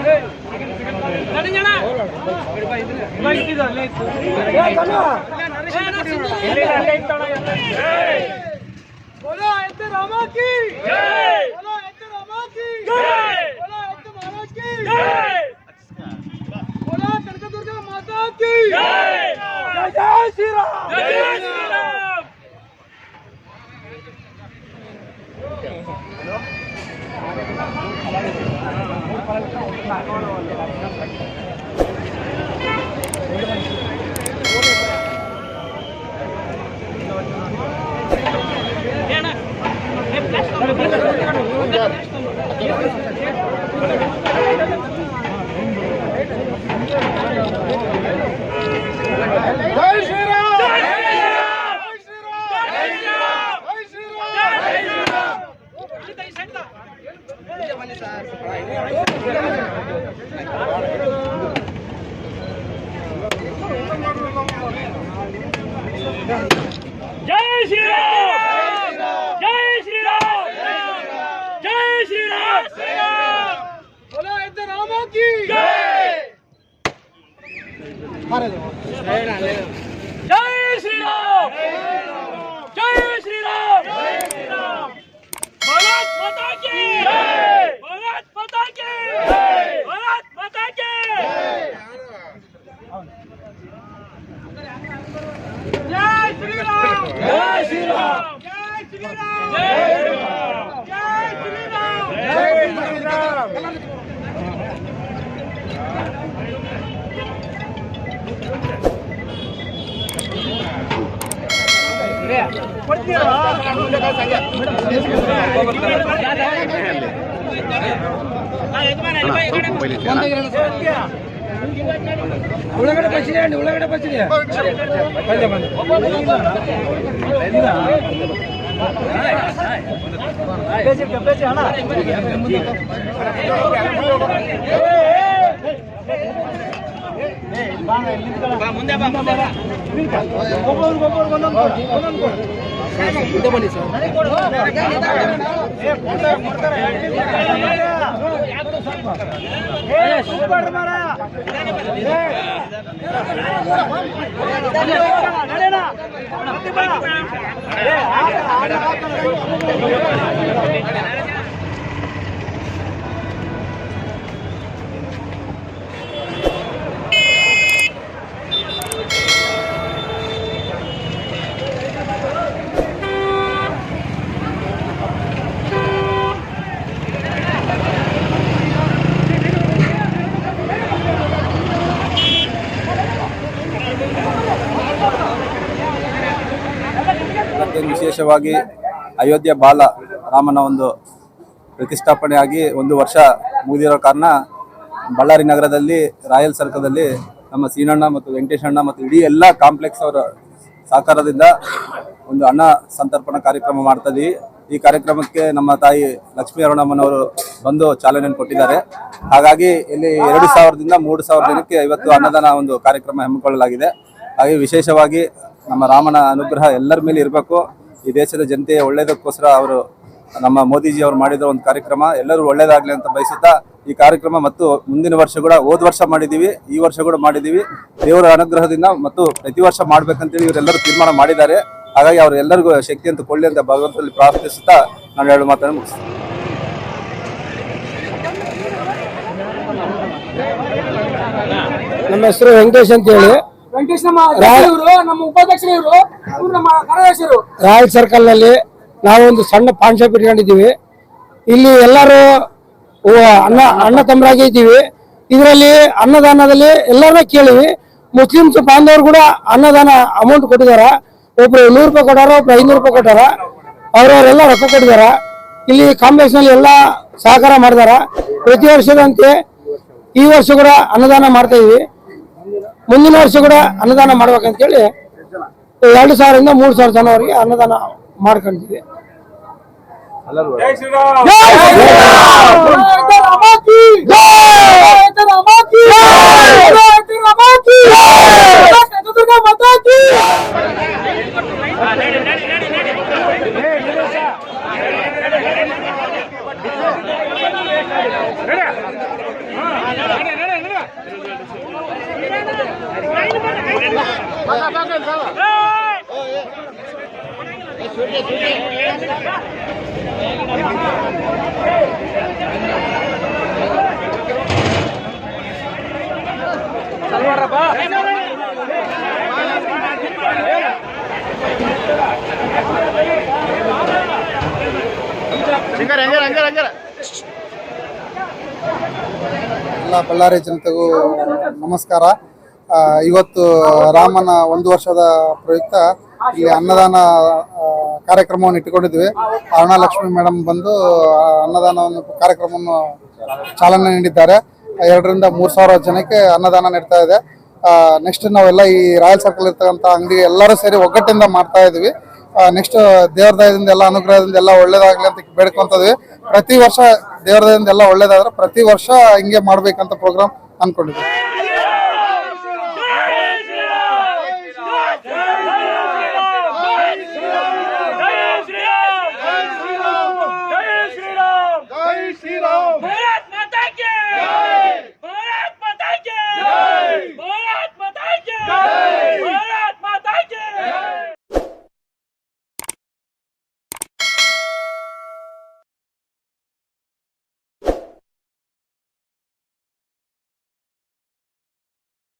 Hey! बोलो ऐसे रामा की? जय. बोलो ऐसे रामा की? जय. बोलो ऐसे महाराज की? जय. बोलो कनक दुर्गा माता की? जय. जय श्री राम जय श्री राम जय Thank you. जय श्रीराम! जय श्रीराम! जय श्री राम की! जय श्रीराम! ಉಳ್ಳಗಡೆ ಪಚ್ಚಿದೆ ಅಂಡಿ ಉಳ್ಳಗಡೆ ಪಚ್ಚಿದೆ ಬಂದೆ ಬಂದೆ ಮುಂದೆ ಬನ್ನಿ ಸರ್ ನಡೆಯೋಣ ವಿಶೇಷವಾಗಿ ಅಯೋಧ್ಯೆ ಬಾಲ ರಾಮನ ಒಂದು ಪ್ರತಿಷ್ಠಾಪನೆಯಾಗಿ ಒಂದು ವರ್ಷ ಮುಗಿದಿರೋ ಕಾರಣ ಬಳ್ಳಾರಿ ನಗರದಲ್ಲಿ, ರಾಯಲ್ ಸರ್ಕಲ್ದಲ್ಲಿ ನಮ್ಮ ಸೀನಣ್ಣ ಮತ್ತು ವೆಂಕಟೇಶಣ್ಣ ಮತ್ತು ಇಡೀ ಎಲ್ಲ ಕಾಂಪ್ಲೆಕ್ಸ್ ಅವರ ಸಹಕಾರದಿಂದ ಒಂದು ಅನ್ನ ಸಂತರ್ಪಣಾ ಕಾರ್ಯಕ್ರಮ ಮಾಡ್ತಾ ಈ ಕಾರ್ಯಕ್ರಮಕ್ಕೆ ನಮ್ಮ ತಾಯಿ ಲಕ್ಷ್ಮೀ ಅರುಣಮ್ಮನವರು ಬಂದು ಚಾಲನೆಯನ್ನು ಕೊಟ್ಟಿದ್ದಾರೆ. ಹಾಗಾಗಿ ಇಲ್ಲಿ ಎರಡು ಸಾವಿರದಿಂದ ಮೂರು ಸಾವಿರ ಜನಕ್ಕೆ ಇವತ್ತು ಅನ್ನದಾನ ಒಂದು ಕಾರ್ಯಕ್ರಮ ಹಮ್ಮಿಕೊಳ್ಳಲಾಗಿದೆ. ಹಾಗೆ ವಿಶೇಷವಾಗಿ ನಮ್ಮ ರಾಮನ ಅನುಗ್ರಹ ಎಲ್ಲರ ಮೇಲೆ ಇರಬೇಕು. ಈ ದೇಶದ ಜನತೆಯ ಒಳ್ಳೆಯದಕ್ಕೋಸ್ಕರ ಅವರು ನಮ್ಮ ಮೋದಿಜಿ ಅವರು ಮಾಡಿದ ಒಂದು ಕಾರ್ಯಕ್ರಮ, ಎಲ್ಲರೂ ಒಳ್ಳೇದಾಗಲಿ ಅಂತ ಬಯಸುತ್ತಾ ಈ ಕಾರ್ಯಕ್ರಮ ಮತ್ತು ಮುಂದಿನ ವರ್ಷ ಕೂಡ, ಹೋದ ವರ್ಷ ಮಾಡಿದ್ದೀವಿ, ಈ ವರ್ಷ ಕೂಡ ಮಾಡಿದ್ದೀವಿ. ದೇವರ ಅನುಗ್ರಹದಿಂದ ಮತ್ತು ಪ್ರತಿ ವರ್ಷ ಮಾಡ್ಬೇಕಂತೇಳಿ ಇವರೆಲ್ಲರೂ ತೀರ್ಮಾನ ಮಾಡಿದ್ದಾರೆ. ಹಾಗಾಗಿ ಅವರೆಲ್ಲರಿಗೂ ಶಕ್ತಿ ಅಂತ, ಕೊಳ್ಳಿ ಅಂತ ಭಗವಂತನಲ್ಲಿ ಪ್ರಾರ್ಥಿಸುತ್ತಾ ನಾನು ಹೇಳಿ ಮಾತನ್ನು ಮುಗಿಸ್ತೀನಿ. ನಮ್ಮ ಹೆಸರು ವೆಂಕಟೇಶ್ ಅಂತ ಹೇಳಿ ವೆಂಕಟೇಶ್ ನಮ್ಮ ಇವರು ನಮ್ಮ ಉಪಾಧ್ಯಕ್ಷರು ಇವರು ಇವ್ರು ನಮ್ಮ ಕಾರ್ಯದರ್ಶಿರು ರಾಯಲ್ ಸರ್ಕಲ್ನಲ್ಲಿ ನಾವೊಂದು ಸಣ್ಣ ಪಾನ್ ಶಾಪ್ ಇಟ್ಕೊಂಡಿದ್ದೀವಿ. ಇಲ್ಲಿ ಎಲ್ಲರೂ ಅಣ್ಣ ಅಣ್ಣ ತಮ್ಮರಾಗಿ ಇದ್ದೀವಿ. ಇದರಲ್ಲಿ ಅನ್ನದಾನದಲ್ಲಿ ಎಲ್ಲರನ್ನ ಕೇಳಿವಿ ಮುಸ್ಲಿಮ್ಸ್ ಬಾಂಧವರು ಕೂಡ ಅನ್ನದಾನ ಅಮೌಂಟ್ ಕೊಟ್ಟಿದಾರ ಒಬ್ರು ನೂರು ರೂಪಾಯಿ ಕೊಟ್ಟಾರ ಒಬ್ರು ಐನೂರು ರೂಪಾಯಿ ಕೊಟ್ಟಾರ. ಅವ್ರವರೆಲ್ಲ ರೊಕ್ಕ ಕೊಟ್ಟಿದಾರ ಇಲ್ಲಿ ಕಾಂಪ್ಲೆಕ್ಸ್ನಲ್ಲಿ ಎಲ್ಲ ಸಹಕಾರ ಮಾಡಿದಾರ. ಪ್ರತಿ ವರ್ಷದಂತೆ ಈ ವರ್ಷ ಕೂಡ ಅನ್ನದಾನ ಮಾಡ್ತಾ ಇದೀವಿ. ಮುಂದಿನ ವರ್ಷ ಕೂಡ ಅನ್ನದಾನ ಮಾಡ್ಬೇಕಂತೇಳಿ ಎರಡು ಸಾವಿರದಿಂದ ಮೂರು ಸಾವಿರ ಜನವರೆಗೆ ಅನ್ನದಾನ ಮಾಡ್ಕೊಂಡಿದ್ವಿ ಎಲ್ಲ ಬಳ್ಳಾರಿ ಜನತೆಗೂ ನಮಸ್ಕಾರ. ಇವತ್ತು ರಾಮನ ಒಂದು ವರ್ಷದ ಪ್ರಯುಕ್ತ ಇಲ್ಲಿ ಅನ್ನದಾನ ಕಾರ್ಯಕ್ರಮವನ್ನು ಇಟ್ಟುಕೊಂಡಿದ್ವಿ. ಅರುಣಾಲಕ್ಷ್ಮಿ ಮೇಡಮ್ ಬಂದು ಅನ್ನದಾನವನ್ನು, ಕಾರ್ಯಕ್ರಮವನ್ನು ಚಾಲನೆ ನೀಡಿದ್ದಾರೆ. ಎರಡರಿಂದ ಮೂರು ಸಾವಿರ ಜನಕ್ಕೆ ಅನ್ನದಾನ ನೀಡ್ತಾ ಇದೆ. ನೆಕ್ಸ್ಟ್ ನಾವೆಲ್ಲ ಈ ರಾಯಲ್ ಸರ್ಕಲ್ ಇರ್ತಕ್ಕಂಥ ಅಂಗಡಿ ಎಲ್ಲರೂ ಸೇರಿ ಒಗ್ಗಟ್ಟಿಂದ ಮಾಡ್ತಾ ಇದ್ವಿ. ನೆಕ್ಸ್ಟ್ ದೇವ್ರ ದಯದಿಂದ ಎಲ್ಲ ಅನುಗ್ರಹದಿಂದ ಎಲ್ಲ ಒಳ್ಳೇದಾಗಲಿ ಅಂತ ಬೇಡ್ಕೊಂತದ್ವಿ. ಪ್ರತಿ ವರ್ಷ ದೇವ್ರ ದಯದಿಂದ ಎಲ್ಲ ಒಳ್ಳೇದಾದ್ರೆ ಪ್ರತಿ ವರ್ಷ ಹಿಂಗೆ ಮಾಡ್ಬೇಕಂತ ಪ್ರೋಗ್ರಾಮ್ ಅನ್ಕೊಂಡಿದ್ವಿ.